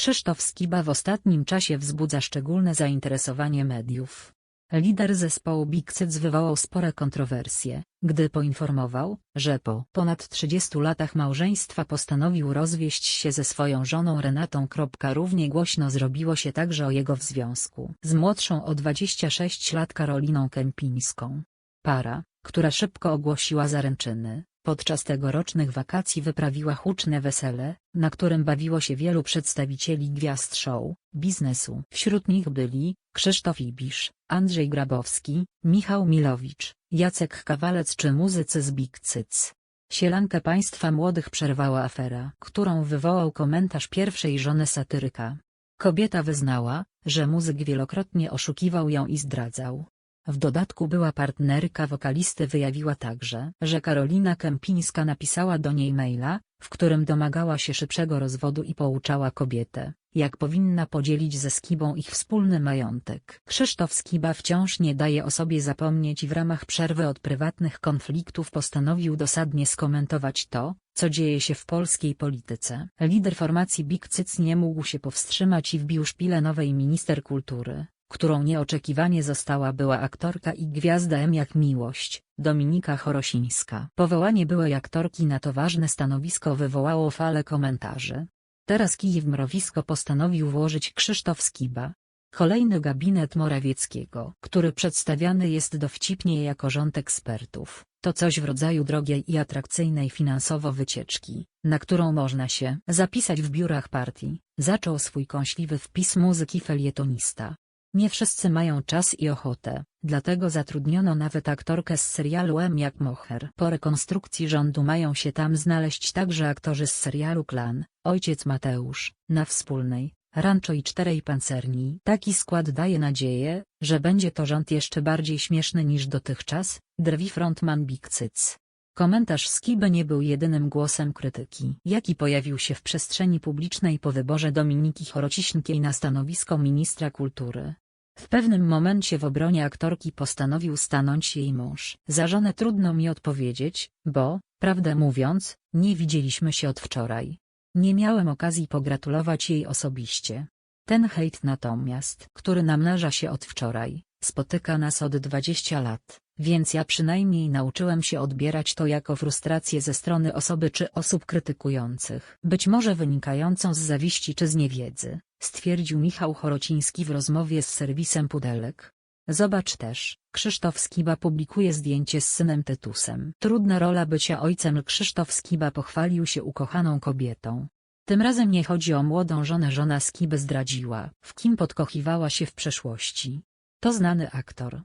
Krzysztof Skiba w ostatnim czasie wzbudza szczególne zainteresowanie mediów. Lider zespołu Big Cyc wywołał spore kontrowersje, gdy poinformował, że po ponad 30 latach małżeństwa postanowił rozwieść się ze swoją żoną Renatą. Równie głośno zrobiło się także o jego związku z młodszą o 26 lat Karoliną Kępińską. Para, która szybko ogłosiła zaręczyny, podczas tegorocznych wakacji wyprawiła huczne wesele, na którym bawiło się wielu przedstawicieli gwiazd show, biznesu. Wśród nich byli Krzysztof Ibisz, Andrzej Grabowski, Michał Milowicz, Jacek Kawalec czy muzycy z Big Cyc. Sielankę państwa młodych przerwała afera, którą wywołał komentarz pierwszej żony satyryka. Kobieta wyznała, że muzyk wielokrotnie oszukiwał ją i zdradzał. W dodatku była partnerka wokalisty wyjawiła także, że Karolina Kępińska napisała do niej maila, w którym domagała się szybszego rozwodu i pouczała kobietę, jak powinna podzielić ze Skibą ich wspólny majątek. Krzysztof Skiba wciąż nie daje o sobie zapomnieć i w ramach przerwy od prywatnych konfliktów postanowił dosadnie skomentować to, co dzieje się w polskiej polityce. Lider formacji Big Cyc nie mógł się powstrzymać i wbił szpilę nowej minister kultury, którą nieoczekiwanie została była aktorka i gwiazda M jak Miłość, Dominika Chorosińska. Powołanie byłej aktorki na to ważne stanowisko wywołało falę komentarzy. Teraz kij w mrowisko postanowił włożyć Krzysztof Skiba. Kolejny gabinet Morawieckiego, który przedstawiany jest dowcipnie jako rząd ekspertów, to coś w rodzaju drogiej i atrakcyjnej finansowo wycieczki, na którą można się zapisać w biurach partii, zaczął swój kąśliwy wpis muzyki felietonista. Nie wszyscy mają czas i ochotę, dlatego zatrudniono nawet aktorkę z serialu M jak Moher. Po rekonstrukcji rządu mają się tam znaleźć także aktorzy z serialu Klan, ojciec Mateusz, na wspólnej, Rancho i czterej pancerni. Taki skład daje nadzieję, że będzie to rząd jeszcze bardziej śmieszny niż dotychczas, drwi frontman Big Cyc. Komentarz Skiby nie był jedynym głosem krytyki, jaki pojawił się w przestrzeni publicznej po wyborze Dominiki Chorociśnkiej na stanowisko ministra kultury. W pewnym momencie w obronie aktorki postanowił stanąć jej mąż. Za żonę trudno mi odpowiedzieć, bo, prawdę mówiąc, nie widzieliśmy się od wczoraj. Nie miałem okazji pogratulować jej osobiście. Ten hejt natomiast, który namnaża się od wczoraj, spotyka nas od 20 lat, więc ja przynajmniej nauczyłem się odbierać to jako frustrację ze strony osoby czy osób krytykujących. Być może wynikającą z zawiści czy z niewiedzy, stwierdził Michał Chorociński w rozmowie z serwisem Pudelek. Zobacz też, Krzysztof Skiba publikuje zdjęcie z synem Tytusem. Trudna rola bycia ojcem Krzysztof Skiba pochwalił się ukochaną kobietą. Tym razem nie chodzi o młodą żonę żona Skiby zdradziła, w kim podkochiwała się w przeszłości. To znany aktor,